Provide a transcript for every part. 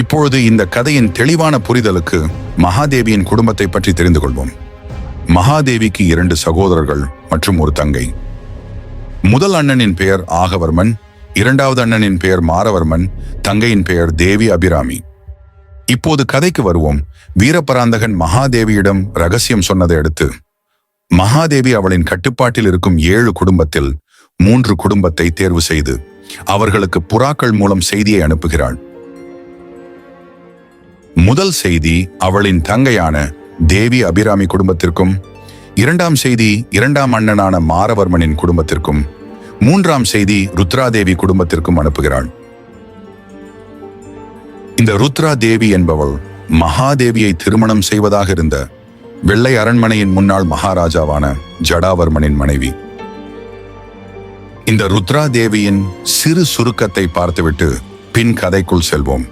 இப்பொழுது இந்த கதையின் தெளிவான புரிதலுக்கு மகாதேவியின் குடும்பத்தை பற்றி தெரிந்து கொள்வோம். மகாதேவிக்கு இரண்டு சகோதரர்கள் மற்றும் ஒரு தங்கை. முதல் அண்ணனின் பெயர் ஆகவர்மன் இரண்டாவது அண்ணனின் பெயர் மாரவர்மன் தங்கையின் பெயர் தேவி அபிராமி. இப்போது கதைக்கு வருவோம். வீரபராந்தகன் மகாதேவியிடம் ரகசியம் சொன்னதை அடுத்து மகாதேவி அவளின் கட்டுப்பாட்டில் இருக்கும் ஏழு குடும்பத்தில் மூன்று குடும்பத்தை தேர்வு செய்து அவர்களுக்கு புறாக்கள் மூலம் செய்தியை அனுப்புகிறாள். முதல் செய்தி அவளின் தங்கையான தேவி அபிராமி குடும்பத்திற்கும் இரண்டாம் செய்தி இரண்டாம் அண்ணனான மாரவர்மனின் குடும்பத்திற்கும் மூன்றாம் செய்தி ருத்ராதேவி குடும்பத்திற்கும் அனுப்புகிறாள். இந்த ருத்ரா தேவி என்பவள் மகாதேவியை திருமணம் செய்வதாக இருந்த வெள்ளை அரண்மனையின் முன்னாள் மகாராஜாவான ஜடாவர்மனின் மனைவி. இந்த ருத்ரா தேவியின் சிறு சுருக்கத்தை பார்த்துவிட்டு பின் கதைக்குள் செல்வோம்.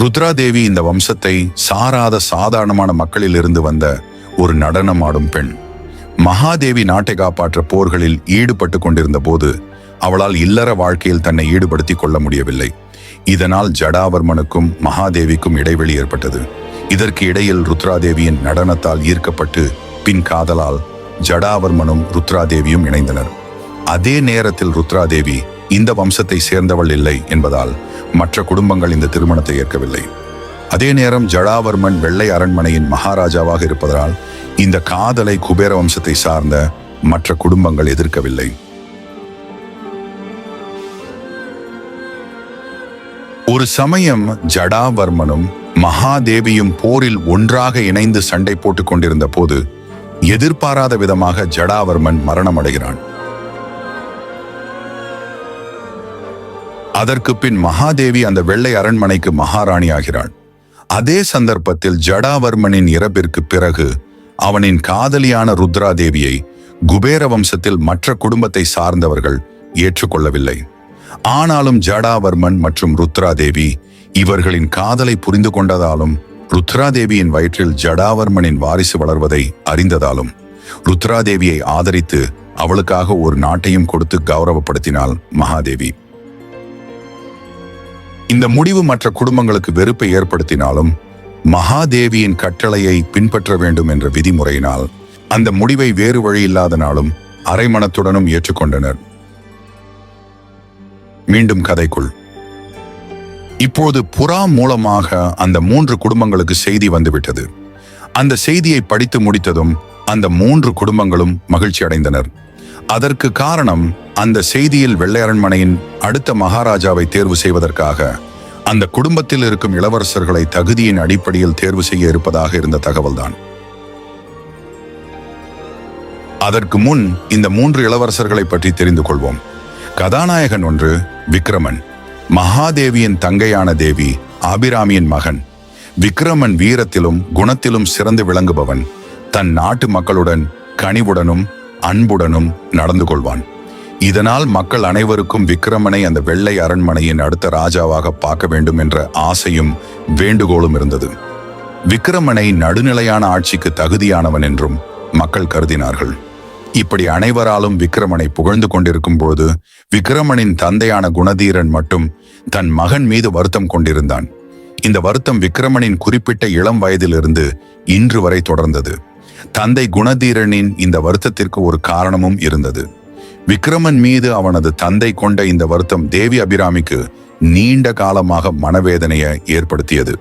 ருத்ராதேவி இந்த வம்சத்தை சாராத சாதாரணமான மக்களிலிருந்து வந்த ஒரு நடனமாடும் பெண். மகாதேவி நாட்டை காப்பாற்ற போர்களில் ஈடுபட்டு கொண்டிருந்த போது அவளால் இல்லற வாழ்க்கையில் தன்னை ஈடுபடுத்திக் கொள்ள முடியவில்லை. இதனால் ஜடாவர்மனுக்கும் மகாதேவிக்கும் இடைவெளி ஏற்பட்டது. இதற்கு இடையில் ருத்ராதேவியின் நடனத்தால் ஈர்க்கப்பட்டு பின் காதலால் ஜடாவர்மனும் ருத்ராதேவியும் இணைந்தனர். அதே நேரத்தில் ருத்ராதேவி இந்த வம்சத்தை சேர்ந்தவள் இல்லை என்பதால் மற்ற குடும்பங்கள் இந்த திருமணத்தை ஏற்கவில்லை. அதே நேரம் ஜடாவர்மன் வெள்ளை அரண்மனையின் மகாராஜாவாக இருப்பதால் இந்த காதலை குபேர வம்சத்தை சார்ந்த மற்ற குடும்பங்கள் எதிர்க்கவில்லை. ஒரு சமயம் ஜடாவர்மனும் மகாதேவியும் போரில் ஒன்றாக இணைந்து சண்டை போட்டுக் கொண்டிருந்த போது எதிர்பாராத விதமாக ஜடாவர்மன் மரணமடைகிறான். அதற்கு பின் மகாதேவி அந்த வெள்ளை அரண்மனைக்கு மகாராணி ஆகிறாள் அதே சந்தர்ப்பத்தில் ஜடாவர்மனின் இறப்பிற்கு பிறகு அவனின் காதலியான ருத்ராதேவியை குபேர வம்சத்தில் மற்ற குடும்பத்தை சார்ந்தவர்கள் ஏற்றுக்கொள்ளவில்லை. ஆனாலும் ஜடாவர்மன் மற்றும் ருத்ராதேவி இவர்களின் காதலை புரிந்து கொண்டதாலும் ருத்ராதேவியின் வயிற்றில் ஜடாவர்மனின் வாரிசு வளர்வதை அறிந்ததாலும் ருத்ராதேவியை ஆதரித்து அவளுக்காக ஒரு நாட்டையும் கொடுத்து கௌரவப்படுத்தினாள் மகாதேவி. இந்த முடிவு மற்ற குடும்பங்களுக்கு வெறுப்பை ஏற்படுத்தினாலும் மகாதேவியின் கட்டளையை பின்பற்ற வேண்டும் என்ற விதிமுறையினால் அந்த முடிவை வேறு வழி இல்லாதனாலும் அரைமனத்துடனும் ஏற்றுக்கொண்டனர். மீண்டும் கதைக்குள். இப்போது புறா மூலமாக அந்த மூன்று குடும்பங்களுக்கு செய்தி வந்துவிட்டது. அந்த செய்தியை படித்து முடித்ததும் அந்த மூன்று குடும்பங்களும் மகிழ்ச்சி அடைந்தனர் அதற்கு காரணம் அந்த செய்தியில் வெள்ளை அரண்மனையின் அடுத்த மகாராஜாவை தேர்வு செய்வதற்காக. அந்த குடும்பத்தில் இருக்கும் இளவரசர்களை தகுதியின் அடிப்படையில் தேர்வு செய்ய இருப்பதாக இருந்த தகவல்தான். அதற்கு முன் இந்த மூன்று இளவரசர்களை பற்றி தெரிந்து கொள்வோம். கதாநாயகன் ஒன்று விக்ரமன் மகாதேவியின் தங்கையான தேவி ஆபிராமியின் மகன். விக்ரமன் வீரத்திலும் குணத்திலும் சிறந்து விளங்குபவன். தன் நாட்டு மக்களுடன் கனிவுடனும் அன்புடனும் நடந்து கொள்வான். இதனால் மக்கள் அனைவருக்கும் விக்ரமனை அந்த வெள்ளை அரண்மனையின் அடுத்த ராஜாவாக பார்க்க வேண்டும் என்ற ஆசையும் வேண்டுகோளும் இருந்தது. விக்ரமனை நடுநிலையான ஆட்சிக்கு தகுதியானவன் என்றும் மக்கள் கருதினார்கள். இப்படி அனைவராலும் விக்ரமனை புகழ்ந்து கொண்டிருக்கும் போது விக்ரமனின் தந்தையான குணதீரன் மட்டும் தன் மகன் மீது வருத்தம் கொண்டிருந்தான். இந்த வருத்தம் விக்ரமனின் குறிப்பிட்ட இளம் வயதிலிருந்து இன்று வரை தொடர்ந்தது. தந்தை குணதீரனின் இந்த வருத்தத்திற்கு ஒரு காரணமும் இருந்தது. விக்ரமன் மீது அவனது தந்தை கொண்ட இந்த வருத்தம் தேவி அபிராமிக்கு நீண்ட காலமாக மனவேதனையை ஏற்படுத்தியது.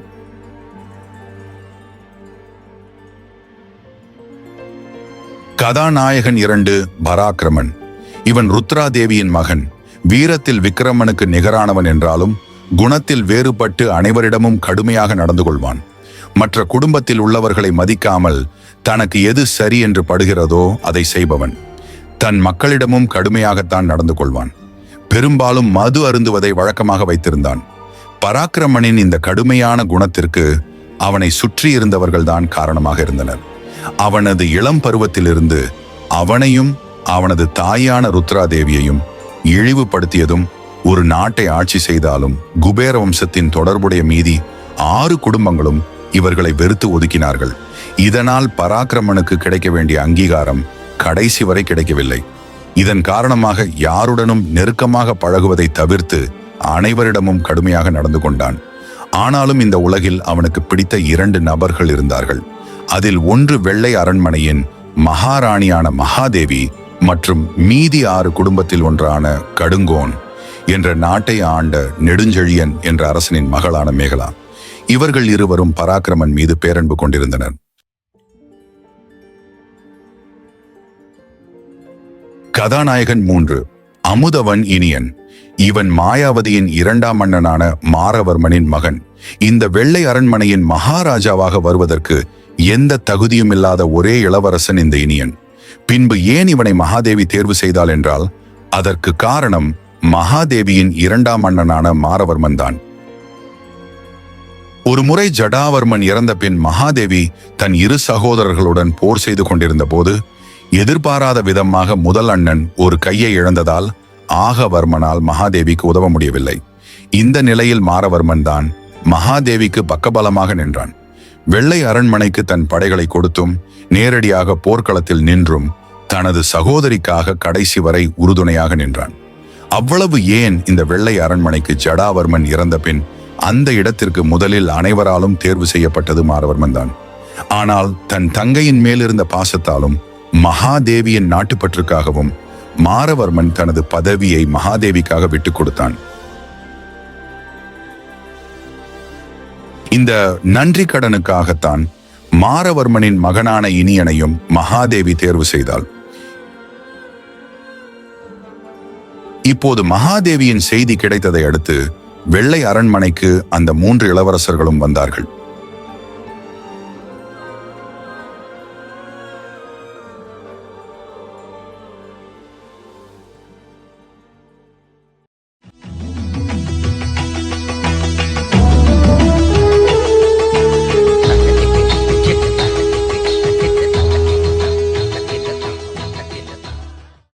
கதாநாயகன் இரண்டு பராக்கிரமன். இவன் ருத்ரா தேவியின் மகன். வீரத்தில் விக்ரமனுக்கு நிகரானவன் என்றாலும் குணத்தில் வேறுபட்டு அனைவரிடமும் கடுமையாக நடந்து கொள்வான். மற்ற குடும்பத்தில் உள்ளவர்களை மதிக்காமல் தனக்கு எது சரி என்று படுகிறதோ அதை செய்பவன். தன் மக்களிடமும் கடுமையாகத்தான் நடந்து கொள்வான். பெரும்பாலும் மது அருந்துவதை வழக்கமாக வைத்திருந்தான். பராக்கிரமனின் இந்த கடுமையான குணத்திற்கு அவனை சுற்றியிருந்தவர்கள்தான் காரணமாக இருந்தனர். அவனது இளம் பருவத்திலிருந்து அவனையும் அவனது தாயான ருத்ராதேவியையும் இழிவுபடுத்தியதும் ஒரு நாட்டை ஆட்சி செய்தாலும் குபேர வம்சத்தின் தொடர்புடைய மீதி ஆறு குடும்பங்களும் இவர்களை வெறுத்து ஒதுக்கினார்கள். இதனால் பராக்கிரமனுக்கு கிடைக்க வேண்டிய அங்கீகாரம் கடைசி வரை கிடைக்கவில்லை. இதன் காரணமாக யாருடனும் நெருக்கமாக பழகுவதை தவிர்த்து அனைவரிடமும் கடுமையாக நடந்து கொண்டான். ஆனாலும் இந்த உலகில் அவனுக்கு பிடித்த இரண்டு நபர்கள் இருந்தார்கள். அதில் ஒன்று வெள்ளை அரண்மனையின் மகாராணியான மகாதேவி மற்றும் மீதி ஆறு குடும்பத்தில் ஒன்றான கடுங்கோன் என்ற நாட்டை ஆண்ட நெடுஞ்செழியன் என்ற அரசனின் மகளான மேகலா. இவர்கள் இருவரும் பராக்கிரமன் மீது பேரன்பு கொண்டிருந்தனர். கதாநாயகன் மூன்று அமுதவன் இனியன். இவன் மாயாவதியின் இரண்டாம் மன்னனான மாரவர்மனின் மகன். இந்த வெள்ளை அரண்மனையின் மகாராஜாவாக வருவதற்கு எந்த தகுதியும் இல்லாத ஒரே இளவரசன் இந்த இனியன். பின்பு ஏன் இவனை மகாதேவி தேர்வு செய்தாள் என்றால் அதற்கு காரணம் மகாதேவியின் இரண்டாம் மன்னனான மாரவர்மன் தான். ஒரு முறை ஜடாவர்மன் இறந்த பின் மகாதேவி தன் இரு சகோதரர்களுடன் போர் செய்து கொண்டிருந்த போது எதிர்பாராத விதமாக முதல் அண்ணன் ஒரு கையை இழந்ததால் ஆகவர்மனால் மகாதேவிக்கு உதவ முடியவில்லை. இந்த நிலையில் மாரவர்மன் தான் மகாதேவிக்கு பக்கபலமாக நின்றான். வெள்ளை அரண்மனைக்கு தன் படைகளை கொடுத்தும் நேரடியாக போர்க்களத்தில் நின்றும் தனது சகோதரிக்காக கடைசி வரை உறுதுணையாக நின்றான். அவ்வளவு ஏன் இந்த வெள்ளை அரண்மனைக்கு ஜடாவர்மன் இறந்த பின் அந்த இடத்திற்கு முதலில் அனைவராலும் தேர்வு செய்யப்பட்டது மாரவர்மன் தான். ஆனால் தன் தங்கையின் மேலிருந்த பாசத்தாலும் மகாதேவியின் நாட்டுப்பற்றுக்காகவும் மாரவர்மன் தனது பதவியை மகாதேவிக்காக விட்டுக் கொடுத்தான். இந்த நன்றி கடனுக்காகத்தான் மாரவர்மனின் மகனான இனியனையும் மகாதேவி தேர்வு செய்தாள். இப்போது மகாதேவியின் செய்தி கிடைத்ததை அடுத்து வெள்ளை அரண்மனைக்கு அந்த மூன்று இளவரசர்களும் வந்தார்கள்.